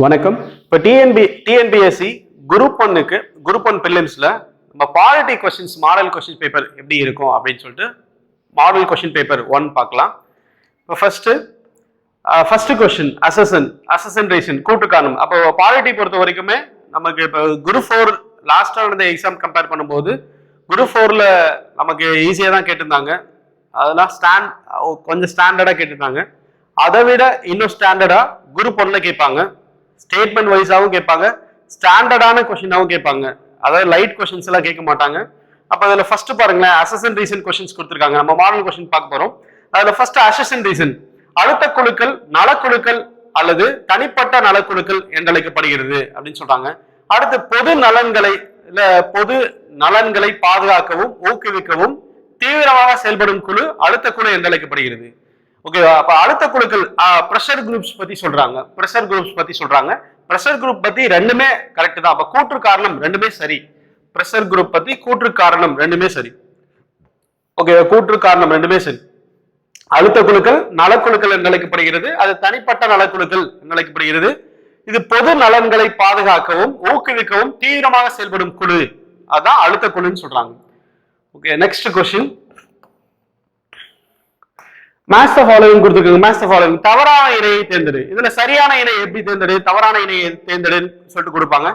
வணக்கம். இப்போ TNP TNPSC group ஒன்னுக்கு குரூப் ஒன் பிலிம்ஸில் நம்ம polity questions model question paper எப்படி இருக்கும் அப்படின்னு சொல்லிட்டு மாடல் கொஸ்டின் பேப்பர் ஒன் பார்க்கலாம். இப்போ ஃபர்ஸ்ட்டு ஃபர்ஸ்ட் கொஸ்டின் அசசன் அசசன் ரேஷன் கூட்டுக்கானம் அப்போ பாலிட்டி பொறுத்த வரைக்குமே நமக்கு இப்போ குரு ஃபோர் லாஸ்ட்டாக நடந்த எக்ஸாம் கம்பேர் பண்ணும்போது குரு ஃபோரில் நமக்கு ஈஸியாக தான் கேட்டிருந்தாங்க. அதெல்லாம் ஸ்டாண்ட் கொஞ்சம் ஸ்டாண்டர்டாக கேட்டிருந்தாங்க. அதை விட இன்னும் ஸ்டாண்டர்டாக குரூப் ஒன்ல கேட்பாங்க. ஸ்டேட்மெண்ட் வைஸாகவும் கேட்பாங்க ஸ்டாண்டர்டான கொஷினாகவும் கேட்பாங்க. அதாவது லைட் கொஷின்ஸ் எல்லாம் கேட்க மாட்டாங்க. அப்போ அதில் ஃபர்ஸ்ட் பாருங்களேன் அசசன் ரீசன் கொஷின்ஸ் கொடுத்துருக்காங்க. நம்ம மாடல் கொஷின் பார்க்க போகிறோம் அதில் ஃபர்ஸ்ட் அசசன் ரீசன் அழுத்த குழுக்கள் நலக்குழுக்கள் அல்லது தனிப்பட்ட நலக்குழுக்கள் என்றழைக்கப்படுகிறது அப்படின்னு சொல்றாங்க. அடுத்து பொது நலன்களை இல்ல பொது நலன்களை பாதுகாக்கவும் ஊக்குவிக்கவும் தீவிரமாக செயல்படும் குழு அழுத்த குழு என்றழைக்கப்படுகிறது. ஓகேவா அப்ப அழுத்த குழுக்கள் ப்ரெஷர் குரூப்ஸ் பத்தி சொல்றாங்க. ப்ரெஷர் குரூப்ஸ் பத்தி சொல்றாங்க. ப்ரெஷர் குரூப் பத்தி ரெண்டுமே கரெக்ட் தான். அப்ப கூற்று காரணம் ரெண்டுமே சரி. ப்ரெஷர் குரூப் பத்தி கூற்று காரணம் ரெண்டுமே சரி. ஓகே கூற்று காரணம் ரெண்டுமே சரி. அழுத்த குழுக்கள் நலக்குழுக்கள் என்றழைக்கப்படுகிறது அது தனிப்பட்ட நலக்குழுக்கள் என்றழைக்கப்படுகிறது இது பொது நலன்களை பாதுகாக்கவும் ஊக்குவிக்கவும் தீவிரமாக செயல்படும் குழு. அதான் அழுத்த குழுன்னு சொல்றாங்க. Okay next question match following கொடுத்துருக்காங்க. மேட்ச் ஃபாலோவிங் தவறான இணையை தேர்ந்தெடு. இதுல சரியான இணை எப்படி தேர்ந்தெடு? தவறான இணையை தேர்ந்தெடுன்னு சொல்லிட்டு கொடுப்பாங்க.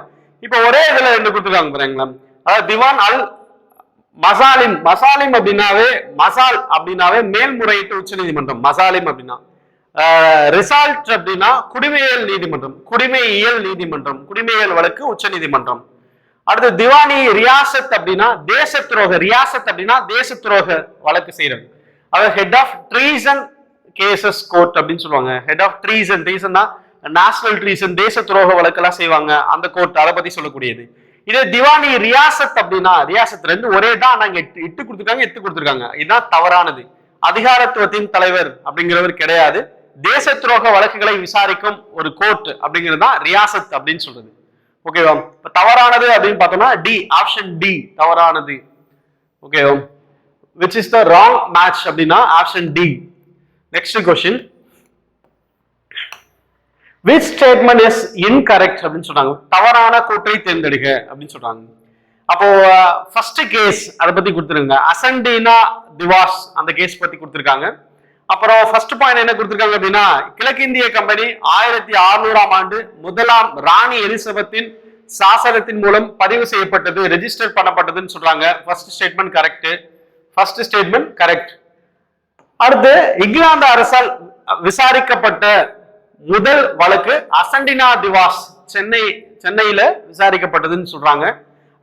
இப்போ ஒரே இதுல ரெண்டு கொடுத்துருக்காங்க பாருங்களா அதாவது திவான் அல் மசாலிம். மசாலிம் அப்படின்னாவே மசால் அப்படின்னாவே மேல்முறையீட்டு உச்ச நீதிமன்றம் மசாலிம் அப்படின்னா. ரிசால்ட் அப்படின்னா குடிமையியல் நீதிமன்றம். குடிமையியல் நீதிமன்றம். குடிமையியல் வழக்கு உச்ச நீதிமன்றம் அடுத்து திவானி ரியாசத் அப்படின்னா தேச துரோக. ரியாசத் அப்படின்னா தேச துரோக வழக்கு செய்யறது. அதாவது head of treason cases court அப்படின்னு சொல்லுவாங்க. ஹெட் ஆஃப் ட்ரீசன் ட்ரீசன்னா நேஷனல் ட்ரீசன் தேச துரோக வழக்கெல்லாம் செய்வாங்க அந்த கோர்ட் அதை பத்தி சொல்லக்கூடியது. இதே திவானி ரியாசத் அப்படின்னா ரியாசத் ரெண்டு ஒரே தான் நாங்க எட்டு இட்டு கொடுத்துருக்காங்க எட்டு கொடுத்துருக்காங்க. இதுதான் தவறானது. அதிகாரத்துவத்தின் தலைவர் அப்படிங்கிறவர் கிடையாது. தேச துரோக வழக்குகளை விசாரிக்கும் ஒரு கோர்ட் அப்படிங்கிறது தான் ரியாசத் அப்படின்னு சொல்றது. ஓகேவா இப்ப தவறானது அப்படின்னு பார்த்தோம்னா டி ஆப்ஷன் டி தவறானது. ஓகேவா which is the wrong match அப்படின்னா option D next question which statement is incorrect அப்படின்னு சொல்றாங்க. தவறான கூற்றை தேர்ந்தெடுக்க அப்படின்னு சொல்றாங்க. அப்போ ஃபர்ஸ்ட் கேஸ் அதை பத்தி கொடுத்துருங்க. அசண்டினா திவாஸ் அந்த கேஸ் பத்தி கொடுத்துருக்காங்க. அப்புறம் ஃபர்ஸ்ட் பாயிண்ட் என்ன கொடுத்துருக்காங்க அப்படின்னா கிழக்கிந்திய கம்பெனி ஆயிரத்தி அறுநூறாம் ஆண்டு முதலாம் ராணி எலிசபெத்தின் சாசனத்தின் மூலம் பதிவு செய்யப்பட்டது ரெஜிஸ்டர் பண்ணப்பட்டதுன்னு சொல்றாங்க. First statement correct first statement correct அடுத்து இங்கிலாந்து அரசால் விசாரிக்கப்பட்ட முதல் வழக்கு அசண்டினா திவாஸ் சென்னை சென்னையில விசாரிக்கப்பட்டதுன்னு சொல்றாங்க.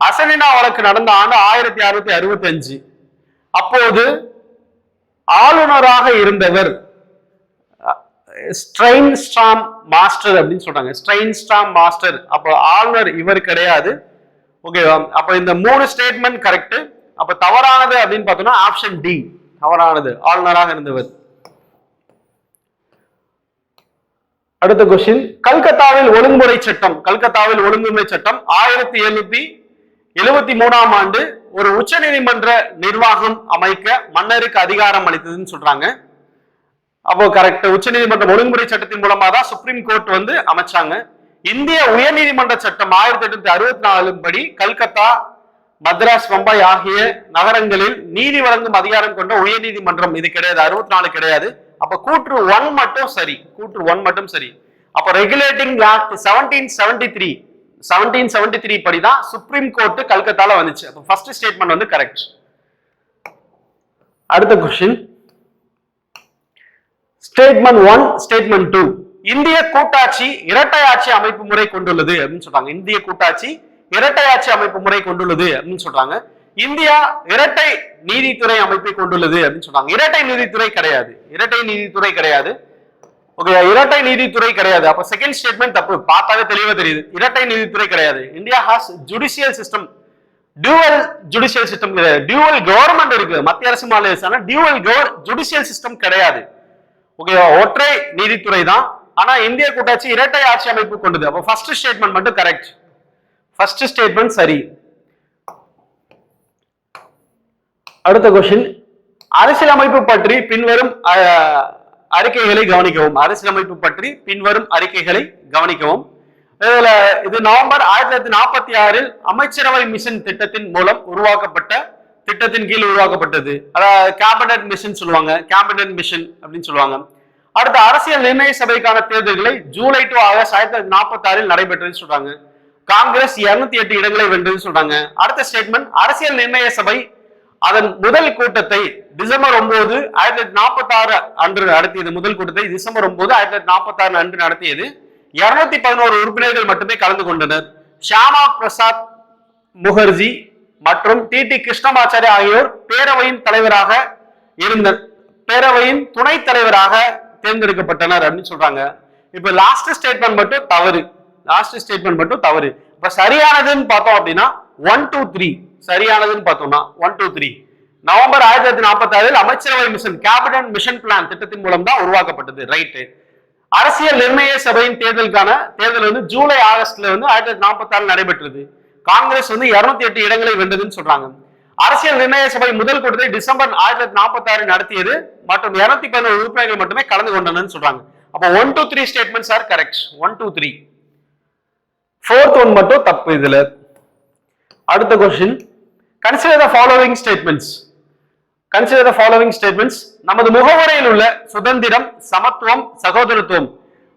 அசண்டினா வழக்கு நடந்த ஆண்டு ஆயிரத்தி அறுநூத்தி அறுபத்தி அஞ்சு அப்போது ஆளுநராக இருந்தவர் ஸ்ட்ரெயின் ஸ்டாம் மாஸ்டர் அப்படின்னு சொல்றாங்க. ஸ்ட்ரெயின் ஸ்டாம் மாஸ்டர். அப்போ ஆளுநர் இவர் கிடையாது. ஓகேவா? அப்போ இந்த மூணு ஸ்டேட்மெண்ட் கரெக்ட் அப்ப தவறானது அப்படின்னு பார்த்தோம்னா ஆப்ஷன் டி தவறானது. ஆளுநராக இருந்தவர். அடுத்த கொஸ்டின் கல்கத்தாவில் ஒழுங்குமுறை சட்டம். கல்கத்தாவில் ஒழுங்குமுறை சட்டம் ஆயிரத்தி எழுநூத்தி எழுபத்தி மூணாம் ஆண்டு ஒரு உச்ச நீதிமன்ற நிர்வாகம் அமைக்க மன்னருக்கு அதிகாரம் அளித்ததுன்னு சொல்றாங்க. அப்போ கரெக்ட் உச்ச நீதிமன்றம் ஒழுங்குமுறை சட்டத்தின் மூலமா தான் சுப்ரீம் கோர்ட் வந்து அமைச்சாங்க. இந்திய உயர்நீதிமன்ற சட்டம் ஆயிரத்தி எட்நூத்தி அறுபத்தி நாலு படி கல்கத்தா மத்ராஸ் பம்பாய் ஆகிய நகரங்களில் நீதி வழங்கும் அதிகாரம் கொண்ட உயர்நீதிமன்றம் இது கிடையாது. அறுபத்தி நாலு கிடையாது. அப்ப கூற்று ஒன் மட்டும் சரி. கூற்று ஒன் மட்டும் சரி. அப்ப regulating act seventeen seventy three seventeen seventy three படி தான் சுப்ரீம் கோர்ட் கல்கத்தால வந்துச்சு. அப்ப ஃபர்ஸ்ட் ஸ்டேட்மெண்ட் வந்து கரெக்ட் அடுத்த question statement one statement two இந்திய கூட்டாட்சி இரட்டை ஆட்சி அமைப்பு முறை கொண்டுள்ளது அப்படின்னு சொல்றாங்க. இந்திய கூட்டாட்சி இரட்டை ஆட்சி அமைப்பு முறை கொண்டுள்ளது அப்படின்னு சொல்றாங்க. இந்தியா இரட்டை நீதித்துறை அமைப்பை கொண்டுள்ளது அப்படின்னு சொல்றாங்க. இரட்டை நீதித்துறை கிடையாது. இரட்டை நீதித்துறை கிடையாது. ஓகே இரட்டை நீதித்துறை கிடையாது. அப்ப செகண்ட் ஸ்டேட்மெண்ட் தப்பு. பார்த்தாவே தெளிவா தெரியுது. இரட்டை நீதித்துறை கிடையாது. India has judicial system dual judicial system கிடையாது. டியூவல் கவர்மெண்ட் இருக்கு. மத்திய அரசு மாநில அரசு டியூவல் கவர் ஜுடிஷியல் சிஸ்டம் கிடையாது ஓகேவா ஒற்றை நீதித்துறை தான். ஆனா இந்திய கூட்டாட்சி இரட்டை ஆட்சி அமைப்பு கொண்டது. அப்போ ஃபர்ஸ்ட் ஸ்டேட்மெண்ட் மட்டும் கரெக்ட் ஃபர்ஸ்ட் ஸ்டேட்மெண்ட் சரி. அடுத்த கொஸ்டின் அரசியலமைப்பு பற்றி பின்வரும் அறிக்கைகளை கவனிக்கவும். அரசியலமைப்பு பற்றி பின்வரும் அறிக்கைகளை கவனிக்கவும். இதுல இது நவம்பர் ஆயிரத்தி தொள்ளாயிரத்தி நாற்பத்தி ஆறில் அமைச்சரவை மிஷன் திட்டத்தின் மூலம் உருவாக்கப்பட்ட திட்டத்தின் கீழ் உருவாக்கப்பட்டது. அதாவது கேபினட் மிஷன் சொல்லுவாங்க. கேபினட் மிஷன் அப்படின்னு சொல்லுவாங்க. அடுத்த அரசியல் நிர்ணய சபைக்கான தேர்தல்களை ஜூலை டு ஆகஸ்ட் ஆயிரத்தி தொள்ளாயிரத்தி நாற்பத்தி ஆறில் நடைபெற்றதுன்னு சொல்றாங்க. காங்கிரஸ் இருநூத்தி எட்டு இடங்களை வென்றதுன்னு சொல்றாங்க. அடுத்த ஸ்டேட்மெண்ட் அரசியல் நிர்ணய சபை அதன் முதல் கூட்டத்தை டிசம்பர் ஒன்பது ஆயிரத்தி தொள்ளாயிரத்தி நாற்பத்தி ஆறு அன்று நடத்தியது. முதல் கூட்டத்தை டிசம்பர் ஒன்பது ஆயிரத்தி தொள்ளாயிரத்தி நாற்பத்தி ஆறு அன்று நடத்தியது. இருநூத்தி பதினோரு உறுப்பினர்கள் மட்டுமே கலந்து கொண்டனர். ஷியாமா பிரசாத் முகர்ஜி மற்றும் டி டி கிருஷ்ணமாச்சாரி ஆகியோர் பேரவையின் தலைவராக இருந்த பேரவையின் துணைத் தலைவராக தேர்ந்தெடுக்கப்பட்டனர் அப்படின்னு சொல்றாங்க. இப்ப லாஸ்ட் ஸ்டேட்மெண்ட் மட்டும் தவறு. லாஸ்ட் ஸ்டேட்மெண்ட் மட்டும் தவறு. இப்ப சரியானதுன்னு பார்த்தோம் அப்படின்னா ஒன் டூ த்ரீ சரியானதுன்னு பார்த்தோம்னா ஒன் டூ த்ரீ நவம்பர் ஆயிரத்தி தொள்ளாயிரத்தி நாற்பத்தி ஆறில் அமைச்சரவை மிஷன் கேபினட் மிஷன் பிளான் திட்டத்தின் மூலம் தான் உருவாக்கப்பட்டது. ரைட்டு அரசியல் நிர்ணய சபையின் தேர்தலுக்கான தேர்தல் வந்து ஜூலை ஆகஸ்ட்ல வந்து ஆயிரத்தி தொள்ளாயிரத்தி நாற்பத்தி ஆறு நடைபெற்றது. காங்கிரஸ் வந்து இருநூத்தி எட்டு இடங்களை வென்றதுன்னு சொல்றாங்க. அரசியல் நிர்ணய சபை முதல் கூட்டத்தை டிசம்பர் ஆயிரத்தி தொள்ளாயிரத்தி நாற்பத்தி ஆறு நடத்தியது மற்றும் இருநூத்தி பதினோரு உறுப்பினர்கள் மட்டுமே கலந்து கொண்டனர்னு சொல்றாங்க. அப்போ one two three statements are correct one two three fourth one மட்டும் தப்பு இதுல. அடுத்த question consider the following statements consider the following statements நமது முகவரையில் உள்ள சுதந்திரம் சமத்துவம் சகோதரத்துவம்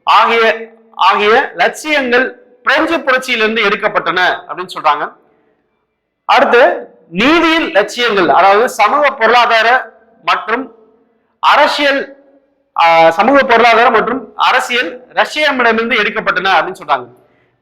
ஆகிய ஆகிய லட்சியங்கள் பிரெஞ்சு புரட்சியிலிருந்து எடுக்கப்பட்டன அப்படின்னு சொல்றாங்க. அடுத்து நீதியின் லட்சியங்கள் அதாவது சமூக பொருளாதார மற்றும் அரசியல் சமூக பொருளாதார மற்றும் அரசியல் ரஷ்யமிடமிருந்து எடுக்கப்பட்டன அப்படின்னு சொல்றாங்க.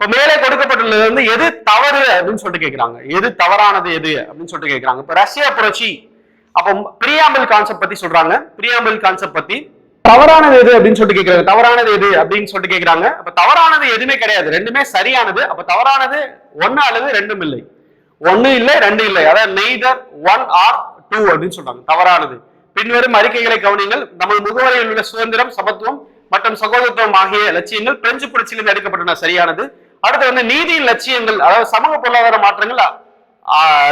இப்ப மேலே கொடுக்கப்பட்டுள்ளது வந்து எது தவறு? அப்படின்னு சொல்லிட்டு கேக்குறாங்க. எது தவறானது எது? அப்படின்னு சொல்லிட்டு கேக்குறாங்க. இப்ப ரஷ்யா புரட்சி அப்போ பிரியாம்பிள் கான்செப்ட் பத்தி சொல்றாங்க. பிரியாம்பிள் கான்செப்ட் பத்தி தவறானது எது? அப்படின்னு சொல்லிட்டு கேக்குறாங்க. தவறானது எது? அப்படின்னு சொல்லிட்டு கேட்கறாங்க அப்ப தவறானது எதுவுமே கிடையாது. ரெண்டுமே சரியானது. அப்ப தவறானது ஒன்னு அல்லது ரெண்டும் இல்லை. ஒன்னு இல்லை ரெண்டு இல்லை. அதாவது நெய்தர் ஒன் ஆர் டூ அப்படின்னு சொல்றாங்க. தவறானது. பின்வரும் அறிக்கைகளை கவனிங்கள் நமது முகவரியில் உள்ள சுதந்திரம் சமத்துவம் மற்றும் சகோதரத்துவம் ஆகிய லட்சியங்கள் பிரெஞ்சு புரட்சியிலிருந்து எடுக்கப்பட்டன. சரியானது. அடுத்து வந்து நீதியின் லட்சியங்கள் அதாவது சமூக பொருளாதார மாற்றங்கள் ஆஹ்,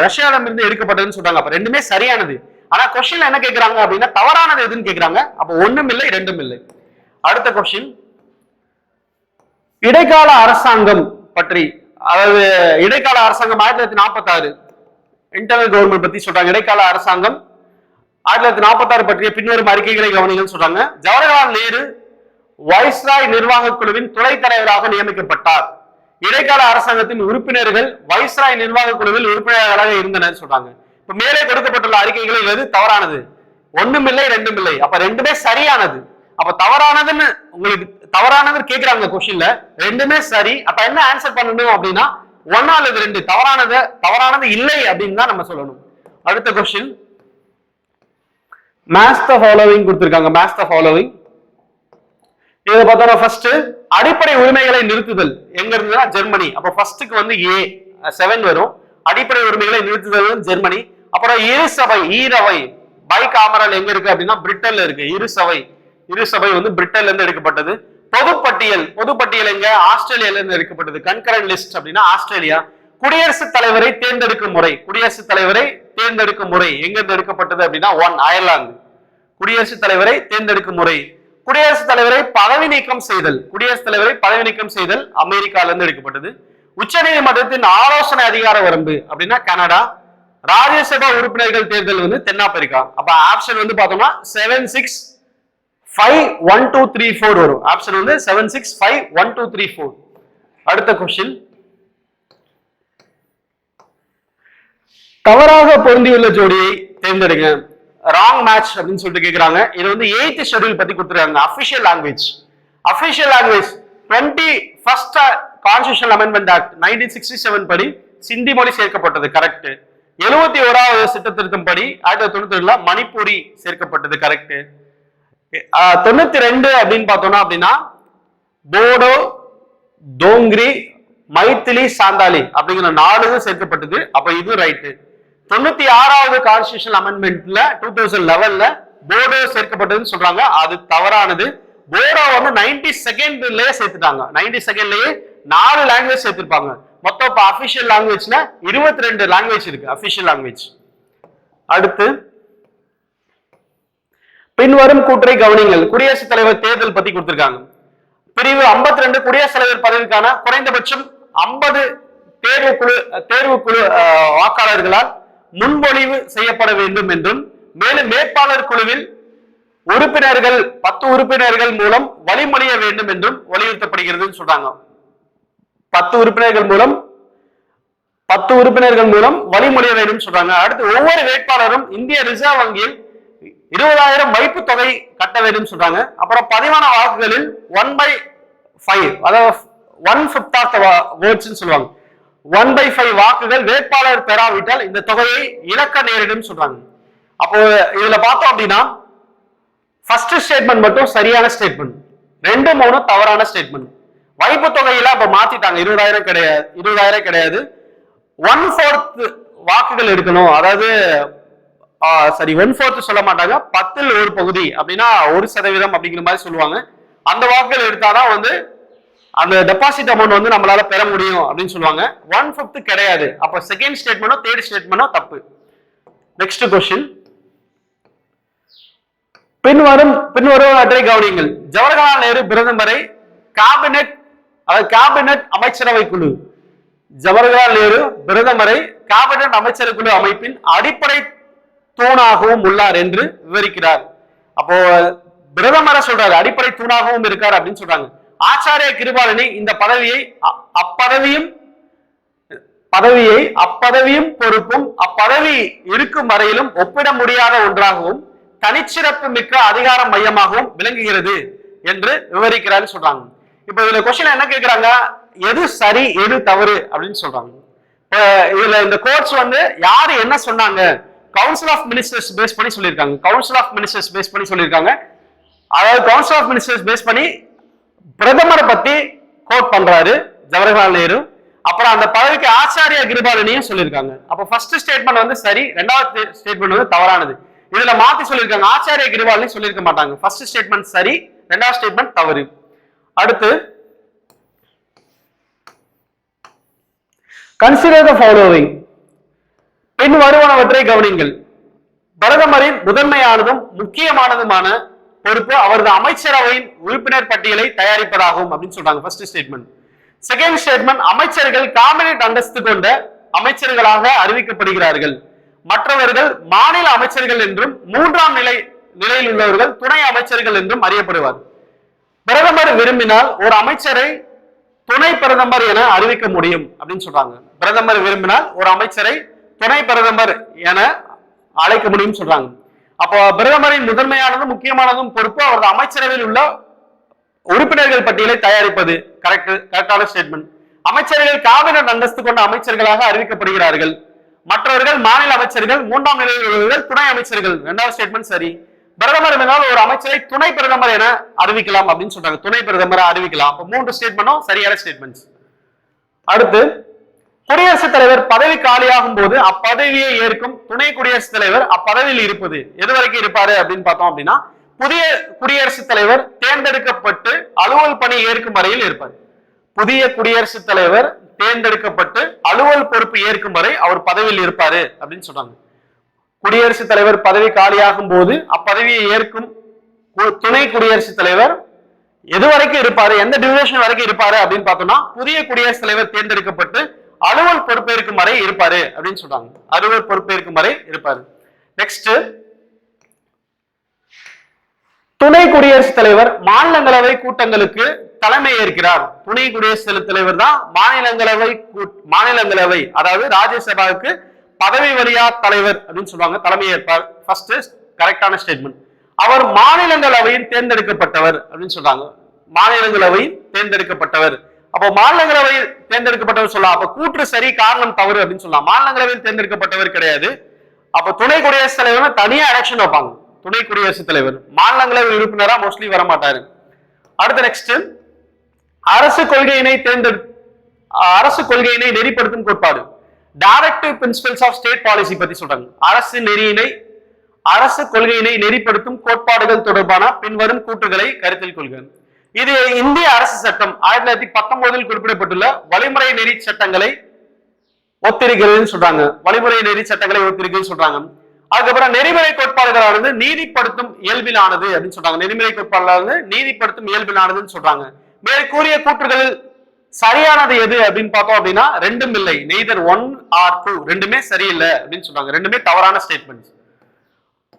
எடுக்கப்பட்டதுன்னு சொல்றாங்க. அப்ப ரெண்டுமே சரியானது. ஆனா கொஸ்டின்ல என்ன கேட்கிறாங்க அப்படின்னா தவறானது எதுன்னு கேட்கிறாங்க அப்ப ஒண்ணும் இல்லை ரெண்டும் இல்லை. அடுத்த கொஸ்டின் இடைக்கால அரசாங்கம் பற்றி அதாவது இடைக்கால அரசாங்கம் ஆயிரத்தி தொள்ளாயிரத்தி நாற்பத்தி ஆறு இன்டர்னல் கவர்மெண்ட் பத்தி சொல்றாங்க. இடைக்கால அரசாங்கம் ஆயிரத்தி தொள்ளாயிரத்தி நாற்பத்தி ஆறு பற்றிய பின்வரும் அறிக்கைகளை கவனிங்கன்னு சொல்றாங்க. ஜவஹர்லால் நேரு வைஸ்ராய் நிர்வாக குழுவின் துணைத் தலைவராக நியமிக்கப்பட்டார். இடைக்கால அரசாங்கத்தின் உறுப்பினர்கள் வைஸ்ராய் நிர்வாக குழுவில் உறுப்பினர்களாக இருந்தனர் சொல்றாங்க. இப்ப மேலே கொடுக்கப்பட்டுள்ள அறிக்கைகளில் எது தவறானது. ஒண்ணும் இல்லை ரெண்டும் இல்லை அப்ப ரெண்டுமே சரியானது. அப்ப தவறானதுன்னு உங்களுக்கு தவறானதுன்னு கேட்கிறாங்க கொஸ்டின்ல ரெண்டுமே சரி. அப்ப என்ன ஆன்சர் பண்ணணும் அப்படின்னா ஒன்னா அல்லது ரெண்டு தவறானது தவறானது இல்லை அப்படின்னு தான் நம்ம சொல்லணும். அடுத்த கொஸ்டின் மேஸ் த ஃபாலோவிங் கொடுத்துருக்காங்க. மேஸ் த ஃபாலோவிங் இதை பார்த்தோம்னா ஃபர்ஸ்ட் அடிப்படை உரிமைகளை நிறுத்துதல். எங்க இருந்ததுன்னா ஜெர்மனி. அப்ப ஃபர்ஸ்ட்டுக்கு வந்து ஏ செவன் வரும். அடிப்படை உரிமைகளை நிறுத்துதல் ஜெர்மனி. அப்புறம் இரு சபை ஈரவை பை காமரால் எங்க இருக்கு அப்படின்னா பிரிட்டன்ல இருக்கு. இரு சபை. இரு சபை வந்து பிரிட்டன்ல இருந்து எடுக்கப்பட்டது. பொதுப்பட்டியல். பொதுப்பட்டியல் எங்க? ஆஸ்திரேலியால இருந்து எடுக்கப்பட்டது. கன்கரண்ட் லிஸ்ட் அப்படின்னா ஆஸ்திரேலியா. குடியரசுத் தலைவரை தேர்ந்தெடுக்கும் முறை. குடியரசுத் தலைவரை தேர்ந்தெடுக்கும் முறை. எங்க இருந்து எடுக்கப்பட்டது அப்படின்னா ஒன் அயர்லாந்து குடியரசுத் தலைவரை தேர்ந்தெடுக்கும் முறை. குடியரசுத் தலைவரை பதவி நீக்கம் செய்தல். குடியரசுத் தலைவரை பதவி நீக்கம் செய்தல் அமெரிக்கால இருந்து எடுக்கப்பட்டது. உச்சநீதிமன்றத்தின் ஆலோசனை அதிகார வரம்பு அப்படின்னா கனடா. ராஜ்யசபா உறுப்பினர்கள் தேர்தல் வந்து தென்னாப்பிரிக்கா. அப்ப ஆப்ஷன் வந்து பார்த்தோம்னா seven six five one two three four வரும். ஆப்ஷன் வந்து seven six five one two three four அடுத்த கொஸ்டின் தவறாக பொருந்தியுள்ள ஜோடியை தேர்ந்தெடுங்க. ராங் மேட்ச் அப்படின்னு சொல்லிட்டு கேட்குறாங்க இது வந்து எயித் ஷெட்யூல் பத்தி கொடுத்துருக்காங்க. Official language official language twenty first constitution amendment act nineteen sixty seven படி சிந்தி மொழி சேர்க்கப்பட்டது. கரெக்ட் எழுபத்தி ஓராவது சட்ட திருத்தம் படி ஆயிரத்தி தொள்ளாயிரத்தி தொண்ணூத்தி ரெண்டுல மணிப்பூரி சேர்க்கப்பட்டது. கரெக்ட் தொண்ணூத்தி ரெண்டு அப்படின்னு பார்த்தோம்னா அப்படின்னா போடோ தோங்கிரி மைத்திலி சாந்தாலி அப்படிங்கிற நாலு சேர்க்கப்பட்டது. அப்ப இது ரைட்டு தொண்ணூத்தி ஆறாவது கான்ஸ்டியூஷன் அமெண்ட்மெண்ட்ல டூ தௌசண்ட் லெவன்ல போடோ சேர்க்கப்பட்டதுன்னு சொல்றாங்க. அது தவறானது. போடோ வந்து நைன்டி செகண்ட்லயே சேர்த்துட்டாங்க. நைன்டி செகண்ட்லயே நாலு லாங்குவேஜ் சேர்த்திருப்பாங்க. மொத்தம் இப்ப அபிஷியல் லாங்குவேஜ்ல இருபத்தி ரெண்டு லாங்குவேஜ் இருக்கு அபிஷியல் லாங்குவேஜ் அடுத்து பின்வரும் கூற்றை கவனிங்கள் குடியரசுத் தலைவர் தேர்தல் பத்தி கொடுத்திருக்காங்க. பிரிவு 52 ரெண்டு குடியரசுத் தலைவர் பதவிக்கான குறைந்தபட்சம் 50 தேர்வு குழு தேர்வு குழு வாக்காளர்களால் முன்மொழிவு செய்யப்பட வேண்டும் என்றும் மேலும் வேட்பாளர் குழுவில் உறுப்பினர்கள் பத்து உறுப்பினர்கள் மூலம் வழிமொழிய வேண்டும் என்றும் வலியுறுத்தப்படுகிறது சொல்றாங்க. பத்து உறுப்பினர்கள் மூலம் பத்து உறுப்பினர்கள் மூலம் வழிமொழிய வேண்டும் சொல்றாங்க. அடுத்து ஒவ்வொரு வேட்பாளரும் இந்திய ரிசர்வ் வங்கியில் இருபதாயிரம் வைப்பு தொகை கட்ட வேண்டும் சொல்றாங்க. அப்புறம் பதிவான வாக்குகளில் ஒன் பை ஃபைவ் அதாவது ஒன் பிப்த் ஆஃப் வேர்ட்ஸ் சொல்லுவாங்க. ஒன் பை ஃபைவ் வாக்குகள் வேட்பாளர் பெறாவிட்டால் இந்த தொகையை இழக்க நேரிடும் சொல்றாங்க. அப்போ இதுல பார்த்தோம் அப்படின்னா ஃபர்ஸ்ட் ஸ்டேட்மெண்ட் மட்டும் சரியான ஸ்டேட்மெண்ட் ரெண்டு மூணு தவறான ஸ்டேட்மெண்ட் வைப்பு தொகையில அப்ப மாத்திட்டாங்க. இருபதாயிரம் கிடையாது. இருபதாயிரம் கிடையாது. ஒன் ஃபோர்த் வாக்குகள் எடுக்கணும். அதாவது சரி ஒன் ஃபோர்த் சொல்ல மாட்டாங்க. பத்தில் ஒரு பகுதி அப்படின்னா ஒரு சதவீதம் அப்படிங்கிற மாதிரி சொல்லுவாங்க. அந்த வாக்குகள் எடுத்தாதான் வந்து அந்த டெபாசிட் அமௌண்ட் வந்து நம்மளால பெற முடியும் அப்படின்னு சொல்லுவாங்க. ஒன் ஃபிஃப்த் கிடையாது. அப்ப செகண்ட் ஸ்டேட்மெண்ட்டோ தேர்ட் ஸ்டேட்மெண்ட்டோ தப்பு. நெக்ஸ்ட் கொஸ்டின் பின்வரும் பின்வருவற்றை கவனியுங்கள். ஜவஹர்லால் நேரு பிரதமரை கேபினெட் அதாவது கேபினெட் அமைச்சரவை குழு. ஜவஹர்லால் நேரு பிரதமரை கேபினெட் அமைச்சரவை குழு அமைப்பின் அடிப்படை தூணாகவும் உள்ளார் என்று விவரிக்கிறார். அப்போ பிரதமரை சொல்றாரு அடிப்படை தூணாகவும் இருக்கார் அப்படின்னு சொல்றாங்க. ஆச்சாரிய கிருபாலனி இந்த பதவியை அப்பதவியும் பதவியை அப்பதவியும் பொறுப்பும் அப்பதவி இருக்கும் வரையிலும் ஒப்பிட முடியாத ஒன்றாகவும் தனிச்சிறப்பு மிக்க அதிகார மையமாகவும் விளங்குகிறது என்று விவரிக்கிறான்னு சொல்றாங்க. இப்ப இதுல கொஸ்டின் என்ன கேட்கிறாங்க எது சரி எது தவறு அப்படின்னு சொல்றாங்க. இதுல இந்த கோர்ட்ஸ் வந்து யாரு என்ன சொன்னாங்க? கவுன்சில் ஆஃப் மினிஸ்டர்ஸ் பேஸ் பண்ணி சொல்லியிருக்காங்க. கவுன்சில் ஆஃப் மினிஸ்டர்ஸ் பேஸ் பண்ணி சொல்லியிருக்காங்க. அதாவது கவுன்சில் ஆஃப் மினிஸ்டர்ஸ் பேஸ் பண்ணி பிரதமரை பத்தி கோட் பண்றாரு ஜவஹர்லால் நேரு. அப்புறம் அந்த பதவிக்கு ஆச்சாரிய கிருபாலனையும் சொல்லியிருக்காங்க. அப்போ ஃபர்ஸ்ட் ஸ்டேட்மெண்ட் வந்து சரி ரெண்டாவது ஸ்டேட்மெண்ட் வந்து தவறானது. இதுல மாத்தி சொல்லியிருக்காங்க. ஆச்சாரிய கிருபாலனி சொல்லியிருக்க மாட்டாங்க. ஃபர்ஸ்ட் ஸ்டேட்மெண்ட் சரி ரெண்டாவது ஸ்டேட்மெண்ட் தவறு. அடுத்து கன்சிடர் த ஃபாலோவிங் பின் வருவனவற்றை கவனிங்கள் பிரதமரின் முதன்மையானதும் முக்கியமானதுமான பொறுப்பு அவரது அமைச்சரவையின் உறுப்பினர் பட்டியலை தயாரிப்பதாகும் அப்படின்னு சொல்றாங்க ஃபர்ஸ்ட் ஸ்டேட்மெண்ட் செகண்ட் ஸ்டேட்மெண்ட் அமைச்சர்கள் காமினேட் அந்தஸ்து கொண்ட அமைச்சர்களாக அறிவிக்கப்படுகிறார்கள். மற்றவர்கள் மாநில அமைச்சர்கள் என்றும் மூன்றாம் நிலை நிலையில் உள்ளவர்கள் துணை அமைச்சர்கள் என்றும் அறியப்படுவார். பிரதமர் விரும்பினால் ஒரு அமைச்சரை துணை பிரதமர் என அறிவிக்க முடியும் அப்படின்னு சொல்றாங்க. பிரதமர் விரும்பினால் ஒரு அமைச்சரை துணை பிரதமர் என அழைக்க முடியும் சொல்றாங்க. அப்போ பிரதமரின் முதன்மையானதும் முக்கியமானதும் பொறுப்பு அவரது அமைச்சரவையில் உள்ள உறுப்பினர்கள் பட்டியலை தயாரிப்பது. கரெக்ட் கரெக்டான ஸ்டேட்மெண்ட் அமைச்சர்கள் காவிரி அந்தஸ்து கொண்ட அமைச்சர்களாக அறிவிக்கப்படுகிறார்கள். மற்றவர்கள் மாநில அமைச்சர்கள் மூன்றாம் நிலையில் உள்ளவர்கள் துணை அமைச்சர்கள். இரண்டாவது ஸ்டேட்மெண்ட் சரி. பிரதமர் இருந்தால் ஒரு அமைச்சரை துணை பிரதமர் என அறிவிக்கலாம் அப்படின்னு சொல்றாங்க. துணை பிரதமரை அறிவிக்கலாம். அப்ப மூன்று ஸ்டேட்மெண்ட்டும் சரியான ஸ்டேட்மெண்ட்ஸ் அடுத்து குடியரசுத் தலைவர் பதவி காலியாகும் போது அப்பதவியை ஏற்கும் துணை குடியரசுத் தலைவர் அப்பதவியில் இருப்பது எது வரைக்கும் இருப்பாரு அப்படின்னு பார்த்தோம் அப்படின்னா புதிய குடியரசுத் தலைவர் தேர்ந்தெடுக்கப்பட்டு அலுவல் பணி ஏற்கும் வரையில் இருப்பார். புதிய குடியரசுத் தலைவர் தேர்ந்தெடுக்கப்பட்டு அலுவல் பொறுப்பு ஏற்கும் வரை அவர் பதவியில் இருப்பாரு அப்படின்னு சொல்றாங்க. குடியரசுத் தலைவர் பதவி காலியாகும் போது அப்பதவியை ஏற்கும் துணை குடியரசுத் தலைவர் எது வரைக்கும் இருப்பாரு எந்த டியூரேஷன் வரைக்கும் இருப்பாரு அப்படின்னு பார்த்தோம்னா புதிய குடியரசுத் தலைவர் தேர்ந்தெடுக்கப்பட்டு அலுவல் பொறுப்பேற்கும் வரை இருப்பாரு அப்படின்னு சொல்றாங்க. அலுவல் பொறுப்பேற்கும் வரை இருப்பாரு. நெக்ஸ்ட் துணை குடியரசுத் தலைவர் மாநிலங்களவை கூட்டங்களுக்கு தலைமை ஏற்கிறார். துணை குடியரசுத் தலைவர் தான் மாநிலங்களவை மாநிலங்களவை அதாவது ராஜ்யசபாவுக்கு பதவி வழியா தலைவர் அப்படின்னு சொல்லுவாங்க. தலைமை ஏற்பார். ஃபர்ஸ்ட் கரெக்டான ஸ்டேட்மெண்ட் அவர் மாநிலங்களவையில் தேர்ந்தெடுக்கப்பட்டவர் அப்படின்னு சொல்றாங்க. மாநிலங்களவையில் தேர்ந்தெடுக்கப்பட்டவர். அப்போ மாநிலங்களவையில் தேர்ந்தெடுக்கப்பட்டவர் சொல்லலாம். அப்ப கூற்று சரி காரணம் தவறு அப்படின்னு சொல்லலாம். மாநிலங்களவையில் தேர்ந்தெடுக்கப்பட்டவர் கிடையாது. அப்ப துணை குடியரசுத் தலைவர் தனியா எலெக்ஷன் வைப்பாங்க. துணை குடியரசுத் தலைவர். மாநிலங்களவை உறுப்பினரா மோஸ்ட்லி வர மாட்டாரு அடுத்த நெக்ஸ்ட் அரசு கொள்கையினை தேர்ந்தெடு அரசு கொள்கையினை நெறிப்படுத்தும் கோட்பாடு. Directive principles of state policy பத்தி சொல்றாங்க. அரசு நெறியினை அரசு கொள்கையினை நெறிப்படுத்தும் கோட்பாடுகள் தொடர்பான பின்வரும் கூற்றுகளை கருத்தில் கொள்கிறேன் இது இந்திய அரசு சட்டம். ஆயிரத்தி தொள்ளாயிரத்தி பத்தொன்பதில் குறிப்பிடப்பட்டுள்ள வழிமுறை நெறி சட்டங்களை ஒத்திருக்கிறதுன்னு சொல்றாங்க. வழிமுறை நெறி சட்டங்களை ஒத்திருக்குன்னு சொல்றாங்க. அதுக்கப்புறம் நெறிமுறை கோட்பாடுகளானது நீதிப்படுத்தும் இயல்பிலானது அப்படின்னு சொல்றாங்க. நெறிமுறை கோட்பாடுகளானது நீதிப்படுத்தும் இயல்பிலானதுன்னு சொல்றாங்க. மேற்கூறிய கூற்றுகளில் சரியானது எது அப்படின்னு பார்த்தோம் அப்படின்னா ரெண்டும் இல்லை. நெய்தர் ஒன் ஆர் டூ ரெண்டுமே சரியில்லை அப்படின்னு சொல்றாங்க. ரெண்டுமே தவறான ஸ்டேட்மெண்ட்ஸ்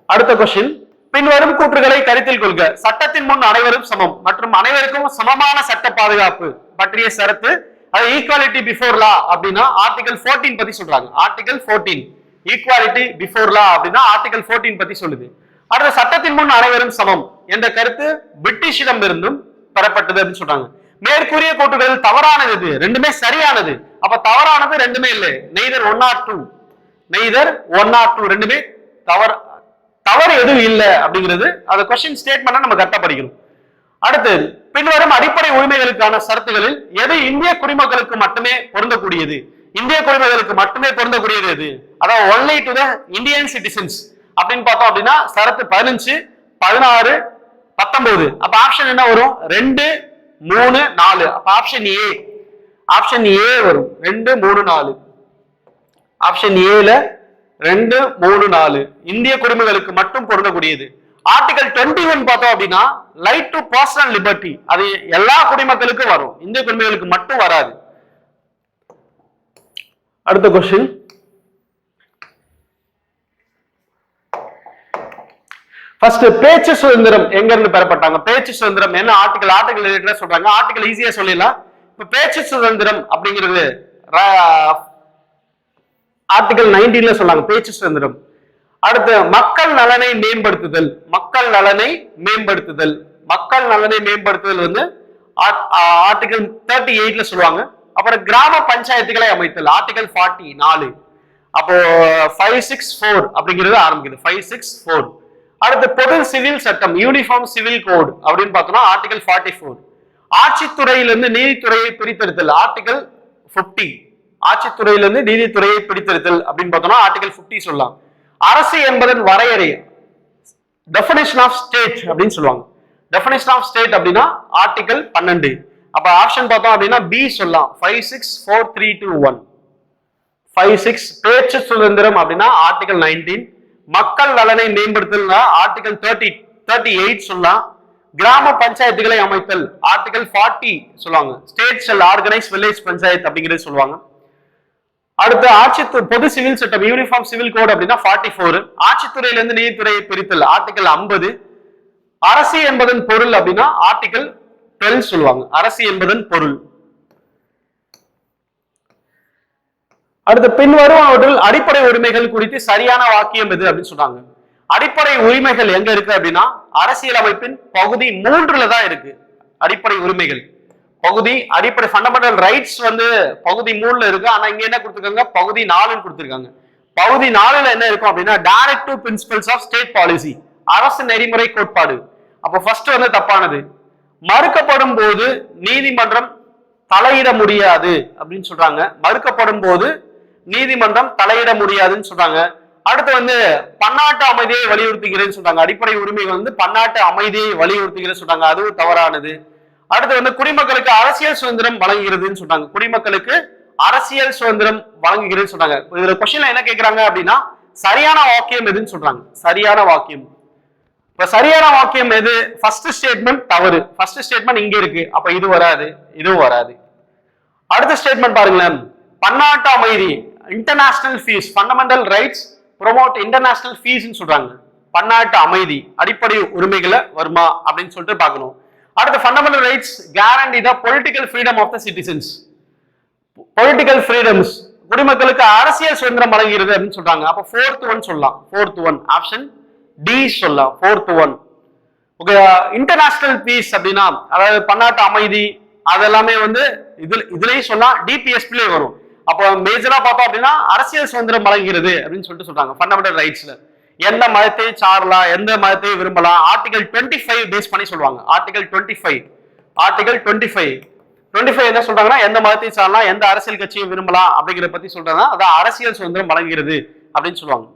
அடுத்த கொஸ்டின் பின்வரும் கூற்றுகளை கருத்தில் கொள்க. சட்டத்தின் முன் அனைவரும் சமம் மற்றும் அனைவருக்கும் சமமான சட்ட பாதுகாப்பு பற்றிய சரத்து அது ஈக்குவாலிட்டி பிஃபோர் லா அப்படின்னா ஆர்டிகல் 14 பத்தி சொல்றாங்க. ஆர்டிகல் 14 ஈக்குவாலிட்டி பிஃபோர் லா அப்படின்னா ஆர்டிகல் 14 பத்தி சொல்லுது. அடுத்த சட்டத்தின் முன் அனைவரும் சமம் என்ற கருத்து பிரிட்டிஷிடம் இருந்தும் பெறப்பட்டது அப்படின்னு சொல்றாங்க. மேற்கூறிய கூட்டுகள் தவறானது இது. ரெண்டுமே சரியானது. அப்ப தவறானது ரெண்டுமே இல்லை. Neither one or two neither one or two ரெண்டுமே தவறு தவறு எதுவும் இல்லை அப்படிங்கிறது அந்த கொஸ்டின் ஸ்டேட்மெண்ட்டை நம்ம கரெக்டாக படிக்கணும். அடுத்து பின்வரும் அடிப்படை உரிமைகளுக்கான சரத்துகளில் எது இந்திய குடிமக்களுக்கு மட்டுமே பொருந்தக்கூடியது? இந்திய குடிமக்களுக்கு மட்டுமே பொருந்தக்கூடியது எது? அதாவது only to the Indian citizens அப்படின்னு பார்த்தோம் அப்படின்னா சரத்து பதினஞ்சு பதினாறு பத்தொன்பது. அப்ப ஆப்ஷன் என்ன வரும்? ரெண்டு மூணு நாலு. அப்ப ஆப்ஷன் ஏ ஆப்ஷன் ஏ வரும். ரெண்டு மூணு நாலு. ஆப்ஷன் ஏல ரெண்டு மூணு நாலு. இந்திய குடிமகளுக்கு மட்டும் பொருந்தக்கூடியது. ஆர்டிகல் டுவெண்ட்டி ஒன் பார்த்தோம் அப்படின்னா லைட் டு பர்சனல் லிபர்ட்டி அது எல்லா குடிமக்களுக்கும் வரும். இந்திய குடிமகளுக்கு மட்டும் வராது. அடுத்த கொஸ்டின் ஃபர்ஸ்ட் பேச்சு சுதந்திரம் எங்க இருந்து பெறப்பட்டாங்க? பேச்சு சுதந்திரம் என்ன? ஆர்டிகல் ஆர்டிகல் ரிலேட்டடா சொல்றாங்க. ஆர்டிகல் ஈஸியா சொல்லிடலாம். இப்ப பேச்சு சுதந்திரம் அப்படிங்கிறது ஆர்டிகல் நைன்டீன்ல சொன்னாங்க பேச்சு சுதந்திரம். அடுத்து மக்கள் நலனை மேம்படுத்துதல். மக்கள் நலனை மேம்படுத்துதல். மக்கள் நலனை மேம்படுத்துதல் வந்து ஆர்டிகல் தேர்ட்டி எயிட்ல சொல்லுவாங்க. அப்புறம் கிராம பஞ்சாயத்துகளை அமைத்தல். ஆர்டிகல் ஃபார்ட்டி நாலு அப்போ ஃபைவ் சிக்ஸ் ஃபோர் அப்படிங்கிறது ஆரம்பிக்குது. ஃபைவ் சிக்ஸ் ஃபோர் அடுத்து பொது சிவில் சட்டம் யூனிஃபார்ம் சிவில் கோட் அப்படின்னு பார்த்தோம்னா ஆர்டிகல் ஃபார்ட்டி ஃபோர் ஆட்சித்துறையிலிருந்து நீதித்துறையை பிரித்தெடுத்தல். ஆர்டிகல் ஃபிஃப்டி ஆட்சித்துறையிலிருந்து நீதித்துறையை பிடித்திருத்தல் அப்படின்னு பார்த்தோம்னா ஆர்டிகல் 50 சொல்லலாம். அரசு என்பதன் வரையறை டெபினேஷன் ஆஃப் ஸ்டேட் அப்படின்னு சொல்லுவாங்க. டெபினேஷன் ஆஃப் ஸ்டேட் அப்படின்னா ஆர்டிகல் பன்னெண்டு. அப்ப ஆப்ஷன் பார்த்தோம் அப்படின்னா பி சொல்லலாம். Five six four three two one five six பேச்சு சுதந்திரம் அப்படின்னா ஆர்டிகல் நைன்டீன் மக்கள் நலனை மேம்படுத்தல்னா ஆர்டிகல் தேர்ட்டி தேர்ட்டி எயிட் சொல்லலாம். கிராம பஞ்சாயத்துகளை அமைத்தல் ஆர்டிகல் ஃபார்ட்டி சொல்லுவாங்க. State shall organise village panchayat அப்படிங்கிறது சொல்லுவாங்க. அடுத்து ஆட்சித்து பொது சிவில் சட்டம் யூனிஃபார்ம் சிவில் கோட் அப்படின்னா ஃபார்ட்டி ஃபோர் ஆட்சித்துறையில இருந்து நீதித்துறையை பிரித்தல் ஆர்டிகல் ஐம்பது. அரசு என்பதன் பொருள் அப்படின்னா ஆர்டிகல் டுவெல் சொல்லுவாங்க. அரசு என்பதன் பொருள். அடுத்து பின்வரும் அவற்றில் அடிப்படை உரிமைகள் குறித்து சரியான வாக்கியம் எது அப்படின்னு சொன்னாங்க. அடிப்படை உரிமைகள் எங்க இருக்கு அப்படின்னா அரசியலமைப்பின் பகுதி மூன்றுல தான் இருக்கு. அடிப்படை உரிமைகள். பகுதி அடிப்படை ஃபண்டமெண்டல் ரைட்ஸ் வந்து பகுதி மூணுல இருக்கு. ஆனா இங்க என்ன கொடுத்துருக்காங்க? பகுதி நாலுன்னு கொடுத்துருக்காங்க. பகுதி நாலுல என்ன இருக்கும் அப்படின்னா directive principles of state policy அரசு நெறிமுறை கோட்பாடு. அப்போ ஃபர்ஸ்ட் வந்து தப்பானது. மறுக்கப்படும் போது நீதிமன்றம் தலையிட முடியாது அப்படின்னு சொல்றாங்க. மறுக்கப்படும் போது நீதிமன்றம் தலையிட முடியாதுன்னு சொல்றாங்க. அடுத்து வந்து பன்னாட்டு அமைதியை வலியுறுத்துகிறேன்னு சொல்றாங்க. அடிப்படை உரிமைகள் வந்து பன்னாட்டு அமைதியை வலியுறுத்துகிறேன்னு சொல்றாங்க. அதுவும் தவறானது. அடுத்து வந்து குடிமக்களுக்கு அரசியல் சுதந்திரம் வழங்குகிறதுன்னு சொல்றாங்க. குடிமக்களுக்கு அரசியல் சுதந்திரம் வழங்குகிறதுன்னு சொல்றாங்க. இதுல கொஸ்டின்ல என்ன கேக்குறாங்க அப்படின்னா சரியான வாக்கியம் எதுன்னு சொல்றாங்க. சரியான வாக்கியம். இப்ப சரியான வாக்கியம் எது? ஃபர்ஸ்ட் ஸ்டேட்மெண்ட் தவறு. ஃபர்ஸ்ட் ஸ்டேட்மெண்ட் இங்க இருக்கு. அப்ப இது வராது. இதுவும் வராது. அடுத்த ஸ்டேட்மெண்ட் பாருங்களேன். பன்னாட்டு அமைதி. International peace fundamental rights promote international ஃபீஸ்ன்னு சொல்றாங்க. பன்னாட்டு அமைதி. அடிப்படை உரிமைகளை வருமா? அப்படின்னு சொல்லிட்டு பார்க்கணும். அடுத்து fundamental rights guarantee the political freedom of the citizens political freedoms குடிமக்களுக்கு அரசியல் சுதந்திரம் வழங்குகிறது அப்படின்னு சொல்றாங்க. அப்ப ஃபோர்த் ஒன் சொல்லலாம். ஃபோர்த் ஒன் ஆப்ஷன் டி சொல்லலாம். Fourth one okay international peace அப்படின்னா அதாவது பன்னாட்டு அமைதி அதெல்லாமே வந்து இதுல இதுலயும் சொல்லலாம். டிபிஎஸ்பிலே வரும். அப்போ மேஜரா பார்த்தோம் அப்படின்னா அரசியல் சுதந்திரம் வழங்குகிறது அப்படின்னு சொல்லிட்டு சொல்றாங்க. ஃபண்டமெண்டல் ரைட்ஸ்ல எந்த மதத்தை சாரலாம் எந்த மதத்தை விரும்பலாம் ஆர்டிகல் டுவெண்ட்டி ஃபைவ் பேஸ் பண்ணி சொல்லுவாங்க. Article twenty five article twenty five twenty five என்ன சொல்றாங்கன்னா எந்த மதத்தை சாரலாம் எந்த அரசியல் கட்சியை விரும்பலாம் அப்படிங்கிற பத்தி சொல்றாங்க. அதான் அரசியல் சுதந்திரம் வழங்குகிறது அப்படின்னு சொல்லுவாங்க.